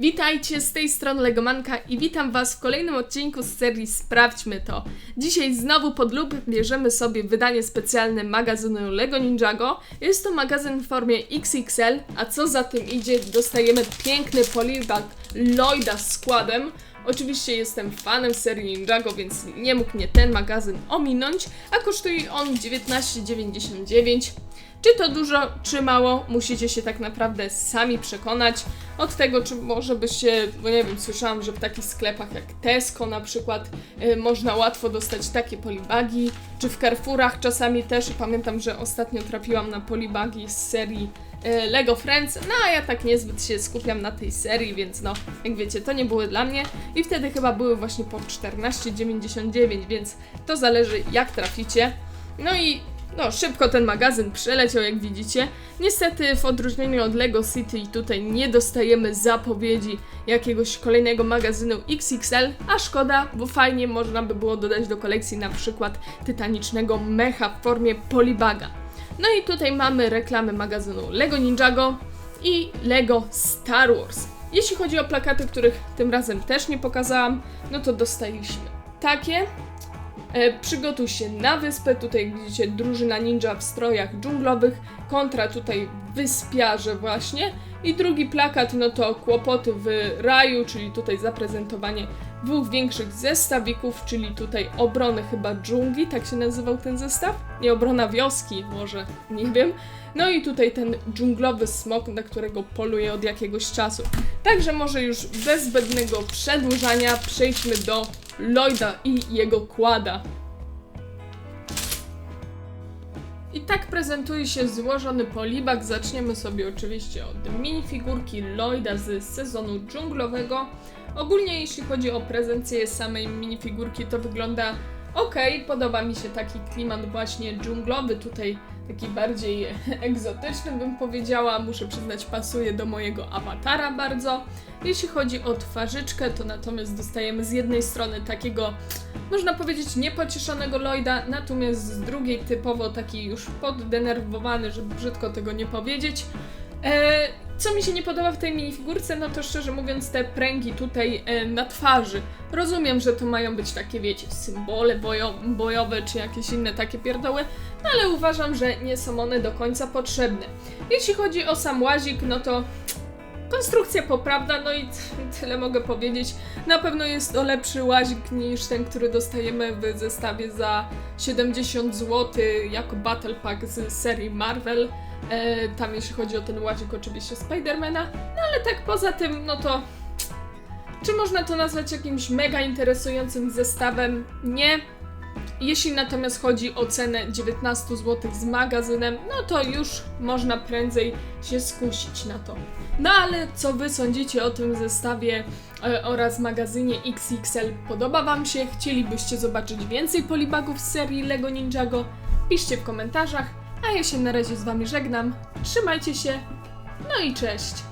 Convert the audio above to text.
Witajcie, z tej strony Legomanka i witam Was w kolejnym odcinku z serii Sprawdźmy to. Dzisiaj znowu pod lub bierzemy sobie wydanie specjalne magazynu Lego Ninjago. Jest to magazyn w formie XXL, a co za tym idzie, dostajemy piękny polibag Lloyda z składem. Oczywiście jestem fanem serii Ninjago, więc nie mógł mnie ten magazyn ominąć, a kosztuje on 19,99. Czy to dużo, czy mało, musicie się tak naprawdę sami przekonać. Od tego, czy może byście, bo nie wiem, słyszałam, że w takich sklepach jak Tesco na przykład y, można łatwo dostać takie polibagi, czy w Carrefourach czasami też. Pamiętam, że ostatnio trafiłam na polibagi z serii y, Lego Friends, no a ja tak niezbyt się skupiam na tej serii, więc no, jak wiecie, to nie były dla mnie i wtedy chyba były właśnie po 14,99, więc to zależy jak traficie. No i no, szybko ten magazyn przeleciał, jak widzicie. Niestety, w odróżnieniu od Lego City, tutaj nie dostajemy zapowiedzi jakiegoś kolejnego magazynu XXL, a szkoda, bo fajnie można by było dodać do kolekcji na przykład tytanicznego mecha w formie polibaga. No i tutaj mamy reklamy magazynu Lego Ninjago i Lego Star Wars. Jeśli chodzi o plakaty, których tym razem też nie pokazałam, no to dostaliśmy takie, E, przygotuj się na wyspę. Tutaj widzicie drużyna ninja w strojach dżunglowych, kontra tutaj wyspiarze właśnie. I drugi plakat, no to kłopoty w raju, czyli tutaj zaprezentowanie dwóch większych zestawików, czyli tutaj obrony chyba dżungli, tak się nazywał ten zestaw? Nie, obrona wioski, może, nie wiem. No i tutaj ten dżunglowy smok, na którego poluję od jakiegoś czasu. Także może już bez zbędnego przedłużania przejdźmy do Lloyda i jego kłada. I tak prezentuje się złożony polibak. Zaczniemy sobie oczywiście od minifigurki Lloyda z sezonu dżunglowego. Ogólnie jeśli chodzi o prezencję samej minifigurki, to wygląda ok. Podoba mi się taki klimat właśnie dżunglowy, tutaj taki bardziej egzotyczny bym powiedziała. Muszę przyznać, pasuje do mojego awatara bardzo. Jeśli chodzi o twarzyczkę, to natomiast dostajemy z jednej strony takiego, można powiedzieć, niepocieszonego Lloyda, natomiast z drugiej typowo taki już poddenerwowany, żeby brzydko tego nie powiedzieć. E, co mi się nie podoba w tej minifigurce, no to szczerze mówiąc te pręgi tutaj e, na twarzy. Rozumiem, że to mają być takie, wiecie, symbole bojo bojowe czy jakieś inne takie pierdoły, no ale uważam, że nie są one do końca potrzebne. Jeśli chodzi o sam łazik, no to konstrukcja poprawna, no i tyle mogę powiedzieć. Na pewno jest to lepszy łazik niż ten, który dostajemy w zestawie za 70 zł jako Battle Pack z serii Marvel. E, tam jeśli chodzi o ten łazik oczywiście Spidermana, no ale tak poza tym, no to czy można to nazwać jakimś mega interesującym zestawem? Nie. Jeśli natomiast chodzi o cenę 19 zł z magazynem, no to już można prędzej się skusić na to. No ale co wy sądzicie o tym zestawie e, oraz magazynie XXL? Podoba wam się? Chcielibyście zobaczyć więcej polibagów z serii LEGO Ninjago? Piszcie w komentarzach, a ja się na razie z wami żegnam. Trzymajcie się, no i cześć!